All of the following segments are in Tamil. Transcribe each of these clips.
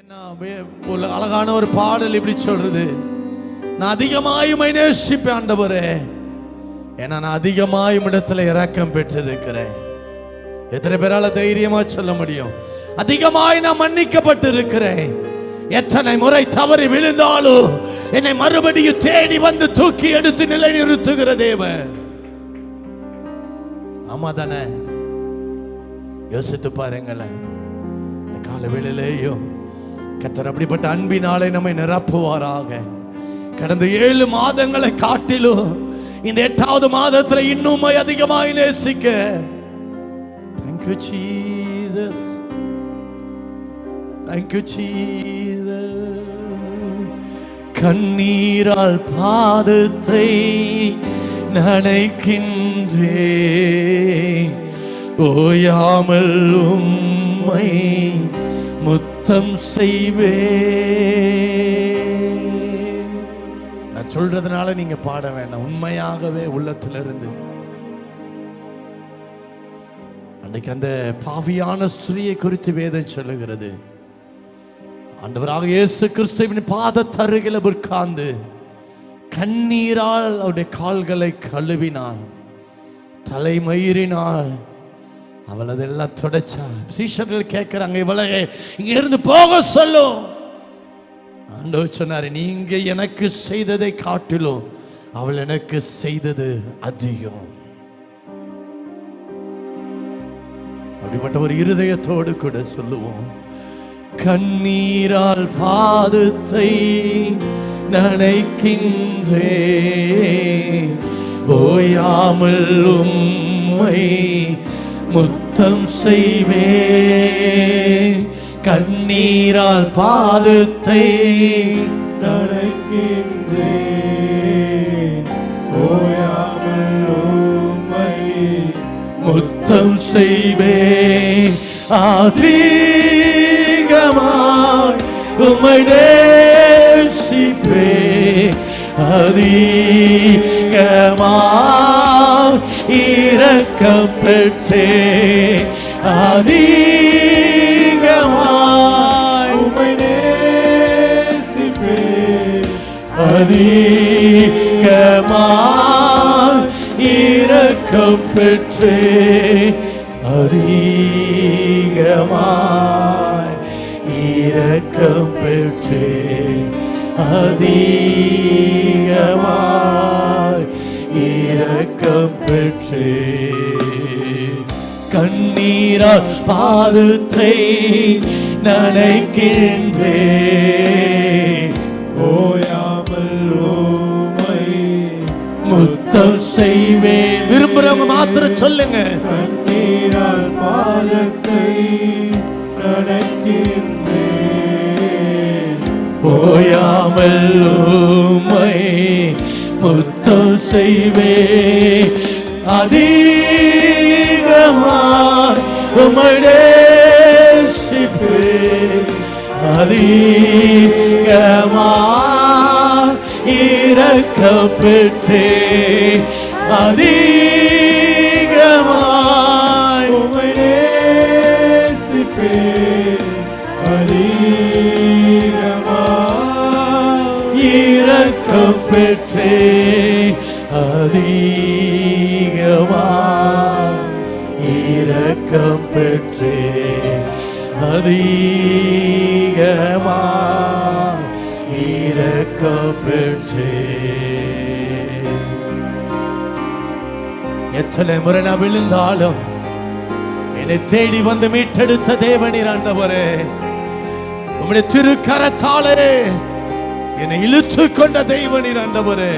என்ன ஒரு அழகான ஒரு பாடல் இப்படி சொல்றது? நான் அதிகமாய் உம்மை நேசிப்பேன் ஆண்டவரே. ஏன்னா நான் அதிகமாய் இடத்துல இறக்கம் பெற்றிருக்கிறேன். எத்தனை பேரால தைரியமா சொல்ல முடியும்? அதிகமாய் நான் மன்னிக்கப்பட்டு இருக்கிறேன் எத்தனை முறை தவறி விழுந்தாலும் என்னை மறுபடியும் தேடி வந்து தூக்கி எடுத்து நிலை நிறுத்துகிற தேவன். ஆமா தானே? யோசித்து பாருங்களேன். இந்த கால வேளையிலேயும் கத்தர் அப்படிப்பட்ட அன்பினாலே நம்மை நிரப்புவாராக. கடந்த ஏழு மாதங்களை காட்டிலும் இந்த எட்டாவது மாதத்துல இன்னும் அதிகமாய் நேசிக்க. தேங்க்யூ ஜீசஸ் தேங்க்யூ ஜீசஸ் கண்ணீரால் பாதத்தை நனைக்கின்றேன். ஓயாமல் உம்மை சுத்தம் செய்வேன். நான் சொல்றதுனால நீங்க பாட வேண்டாம். உண்மையாகவே உள்ளத்திலிருந்து. அன்னைக்கு அந்த பாவியான ஸ்திரீயை குறித்து வேதம் சொல்லுகிறது. ஆண்டவராக இயேசு கிறிஸ்துவின் பாதத்தருகில உட்கார்ந்து கண்ணீரால் அவருடைய கால்களை கழுவினாள் தலைமயிரினாள் அவள் அதெல்லாம் தொடச்சா. சீஷர்கள் கேட்கிறாங்க இவளை இங்க இருந்து போக சொல்லும் ஆண்டவர் சொன்னார் நீங்க எனக்கு செய்ததை காட்டிலும் அவள் எனக்கு செய்தது அதிகம். அப்படிப்பட்ட ஒரு இருதயத்தோடு கூட சொல்லுவோம் கண்ணீரால் பாதத்தை நனைக்கின்றே ஓயாமல் உம்மை சுத்தம் செய்வே. கண்ணீரால் பாதத்தை முத்தம் செய்வே. அதிகமாய் உம்மை நேசிப்பே. அதிகமாய் இரக்கம் பெற்றே அதிகமாய் உமை நேசிப்பே அதிகமாய் இரக்கம் பெற்றே அதிகமாய் இரக்கம் பெற்றே அதிகமாய் பெற்றே கண்ணீரால் பாதத்தை நனைக்கின்றே ஓயாமல் ஓமை முத்தம் செய்வேன். விரும்புறவங்க மாத்திரம் சொல்லுங்க. கண்ணீரால் பாதத்தை நடக்கின்றேன் ஓயாமல் உம்மை முத்தம் செய்வே அதிகமாய் உம்மை அதிகமாய் இரக்கம் அதிகமாய் உம்மை அதிகமாய் இரக்கம் இரக்கம் பெற்றே அதிகமாய் இரக்கம் பெற்றே எத்தனை முறை நான் விழுந்தாலும் என்னை தேடி வந்து மீட்டெடுத்த தேவனீர் ஆண்டவரே உம்முடைய திருக்கரத்தாலே என்னை இழுத்து கொண்ட தெய்வனீர் ஆண்டவரே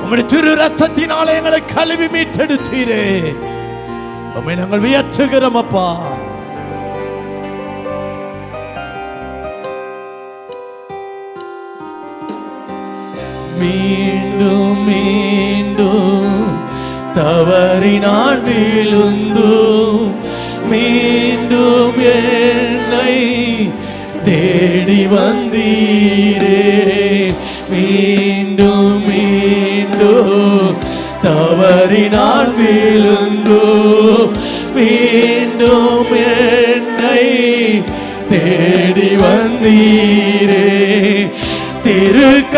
உம்முடைய திரு ரத்தத்தினாலே எங்களை கழுவி மீட்டெடுத்தீரே. உண்மை நாங்கள் வியற்றுகிறோம் அப்பா. மீண்டும் மீண்டும் தவறினான் விழுந்தும். மீண்டும் என்னை தேடி வந்தீரே. மீண்டும் மீண்டும் தவறினான் விழுந்தும். மீண்டும் என்னை தேடி வந்தீரே. திருக்கரத்தாலே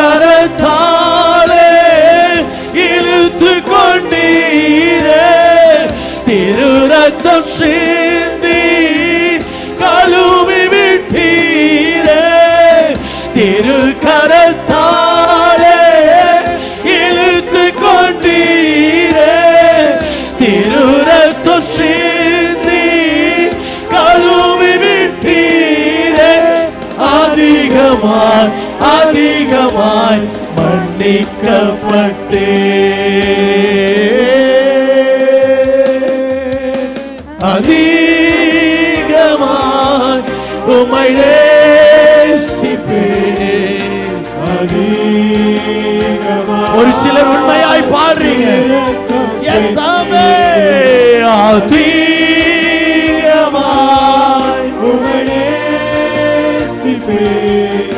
இழுத்து கொண்டீரே திரு ரத்தம் அதிகமாய் அதிகமாய் மன்னிக்கப்பட்டே. அதிகமாய் உமை அதிகமாய் ஒரு சிலர் உண்மையாய் பாடுறீங்க. எஸ் நேசிப்பேன்.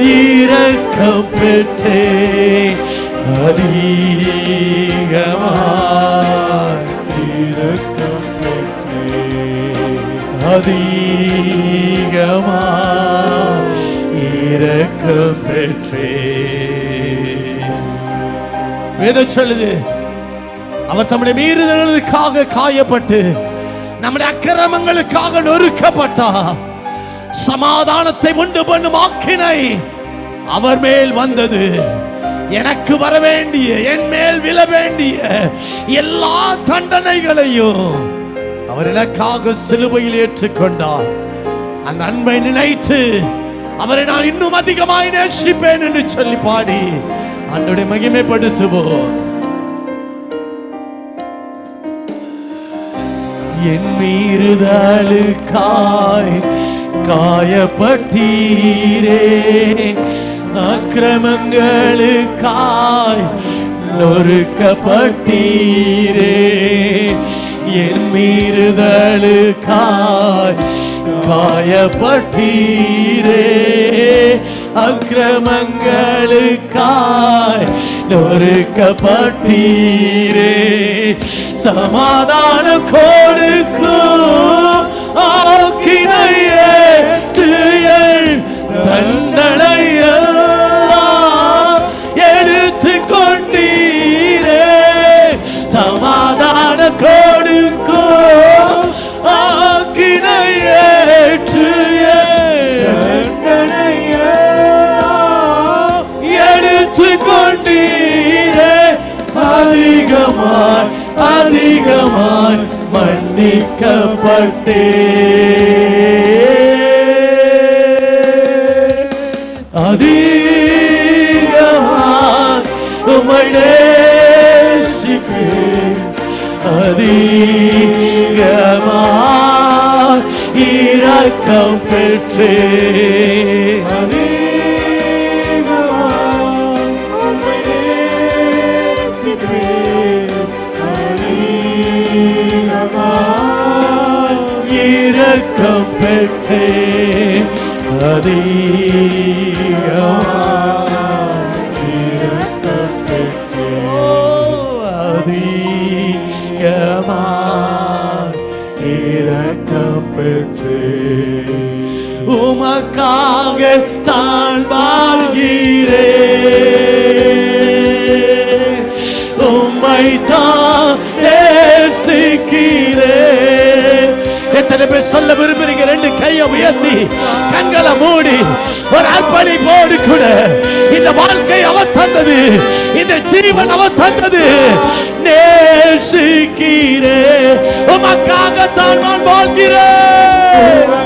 இரக்கம் பெற்றே அதிகமாய் இரக்கம் பெற்றேன். அதிகமாய் இரக்கம் பெற்றே வேதம் சொல்லுது அவர் தம்முடைய மீறுதல்களுக்காக காயப்பட்டு நம்முடைய அக்கிரமங்களுக்காக நொறுக்கப்பட்டார் சமாதானத்தை உண்டு பண்ணும் ஆக்கினை அவர் மேல் வந்தது. எனக்கு வர வேண்டிய என் மேல் விழ வேண்டிய எல்லா தண்டனைகளையும் அவர் எனக்காக சிலுவையில் ஏற்றுக்கொண்டார். அந்த அன்பை நினைத்து அவரை நான் இன்னும் அதிகமாய் நேசிப்பேன் என்று சொல்லி பாடி அன்றைய மகிமைப்படுத்துவோம். என் மீறுதலுக்காய் காயப்பட்டீரே. அக்கிரமங்களுக்காய் நொறுக்கப்பட்டீரே. என் மீறுதலுக்காய் காயப்பட்டீரே. அக்கிரமங்களுக்காய் நொறுக்கப்பட்டீரே சமாதான கொடுக்கும். மன்னிக்கப்பட்டே அதிகமாய் உம்மை நேசிப்பேன். அதிகமாய் இரக்கம் பெற்றேன். பெற்றே அதிகமாய் இரக்கம் பெற்றே உமக்காக தான் வாழ்கிறேன் உம்மை தான் நேசிக்கிறேன். எத்தனை பேர் சொல்ல விரும்புகிறேன் கையை உயர்த்தி கண்களை மூடி ஒரு அர்ப்பணிப்போடு கூட. இந்த வாழ்க்கை அவர் தந்தது இந்த ஜீவன் அவர் தந்தது. நேசிக்கிறேன். உமக்காகத்தான் நான் வாழ்கிறேன்.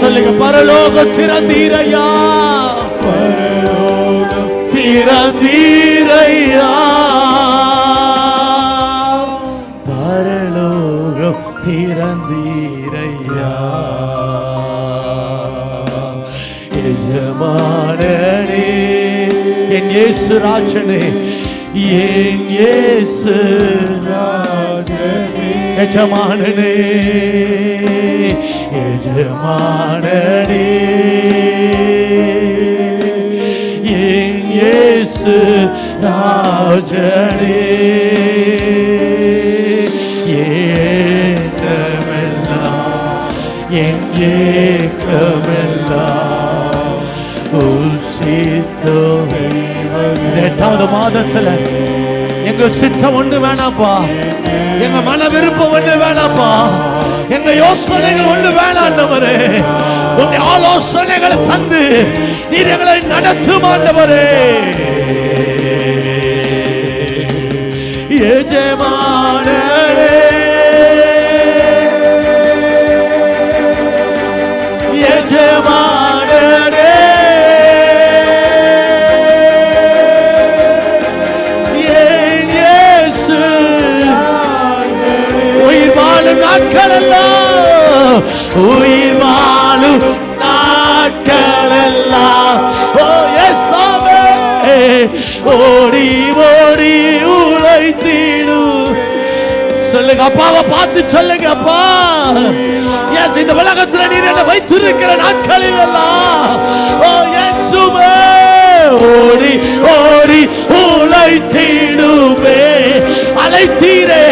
சொல்லுங்க பரலோக திறந்தீரையா பரலோக திறந்தீரையா பரலோகம் திறந்தீரையா எஜமானே என் இயேசு ராஜனே ஏன் இயேசு எஜமானனே எஜமானனே. என் இயேசு ராஜனே? ஏற்றமெல்லாம் என் ஏக்கமெல்லாம். இந்த மாதத்துல எங்க சித்தம் ஒண்ணு வேணாப்பா. எங்க மன விருப்பம் ஒண்ணு வேணாப்பா. எங்க யோசனைகள் ஒண்ணு வேணாண்டவரே உன்னை ஆலோசனைகளை தந்து நீர் எங்களை நடத்துமாண்டவரே எஜமானே எஜமான பார்த்து சொல்லுங்க அப்பா. எஸ் இந்த உலகத்துல நீர் என்ன வைத்திருக்கிற நாட்களில் எல்லாம் ஓ இயேசுவே ஓடி ஓடி உழைத்திடுவே அழைத்தீரே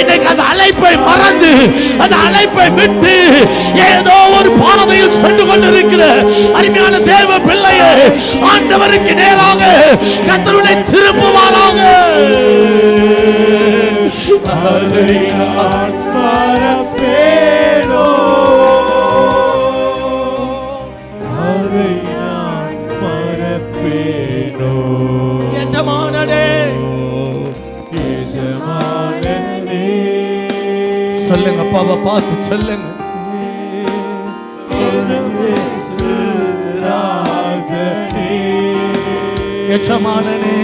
இன்னைக்கு அந்த அழைப்பை மறந்து அந்த அழைப்பை விட்டு ஏதோ ஒரு பாதையில் சென்று கொண்டிருக்கிற அருமையான தேவ பிள்ளையை ஆண்டவருக்கு நேராக கத்தருடைய திரும்புவாராக. அதை நான் மறப்பேனோ அதை நான் மறப்பேனோ எஜமானனே எஜமானனே சொல்லுங்க அப்பாவை பார்த்து சொல்லுங்க. எஜமானனே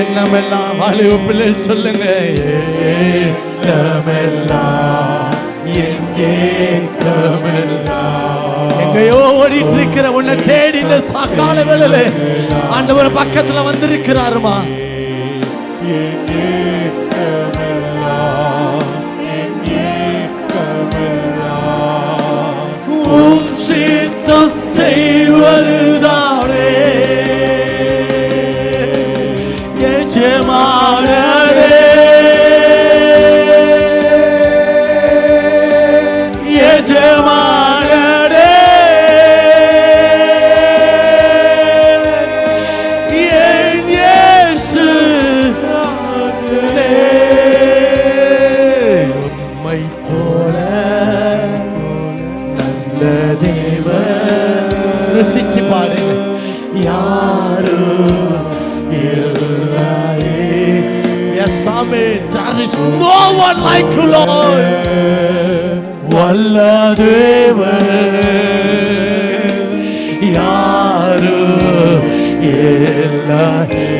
எண்ணமெல்லாம் வாலிப பிள்ளைகள் சொல்லுங்க. எங்கேயோ ஓடிட்டு இருக்கிற உன்னை தேடி இந்த சாக்கால வேளையில ஆண்டவர் பக்கத்துல வந்திருக்கிறாருமா?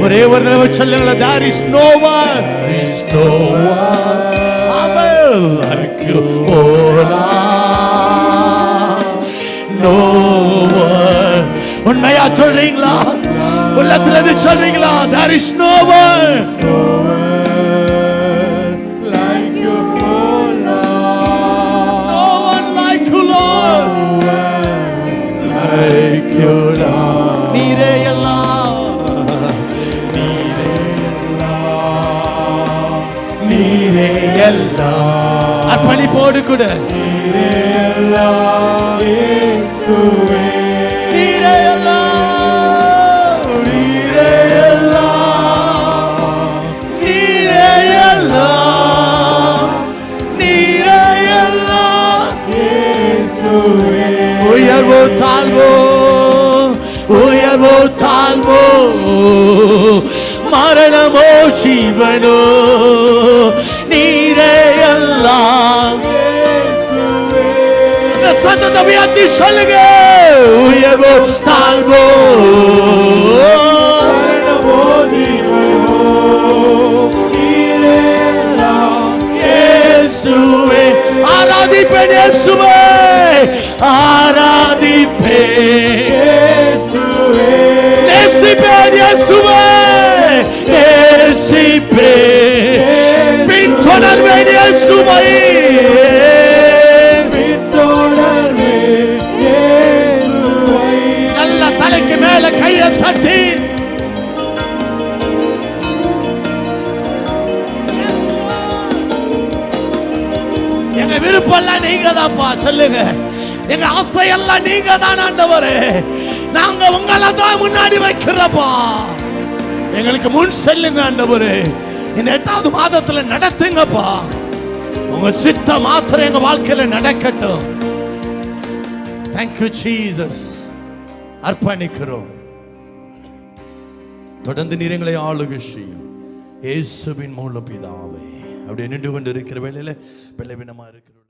ஒரே ஒரு தடவை சொல்லுங்களேன் there is no one there is no one Amen. like you oh Lord. no one உண்மையா சொல்றீங்களா உள்ளத்துல இருந்து சொல்றீங்களா there is no one இயேசுவே. உயர்வோ தாழ்வோ உயர்வோ தாழ்வோ மரணமோ ஜீவனோ நீரே எல்லாம் சத்தத்தை உயர்த்தி சொல்லுங்க உயர்வோ தாழ்வோ மரணமோ ஜீவனோ, நீரே எல்லாம் இயேசு ஆராதிப்பேன் இயேசுவே ஆராதிப்பேன் இயேசுவே நேசிப்பேன் இயேசுவே நேசிப்பேன் பின்தொடர்வேன் இயேசுவை நீங்க தான்ப்பா சொல்லுங்க. எங்க ஆசை எல்லாம் நீங்க தான் ஆண்டவர். நாங்க உங்களை தான் முன்னாடி வைக்கிறப்பா. எங்களுக்கு முன் செல்லுங்க ஆண்டவர். இந்த எட்டாவது மாதத்துல நடத்துங்கப்பா. உங்க சித்த மாத்திரம் எங்க வாழ்க்கையில நடக்கட்டும். தேங்க்யூ ஜீசஸ் அர்ப்பணிக்கிறோம். தொடர்ந்து நீரங்களை ஆளுகை செய்யும். இயேசுவின் மூலம் பிதாவே அப்படி நின்று கொண்டு இருக்கிற வேளையில பிள்ளைவினமா இருக்கிறோம்.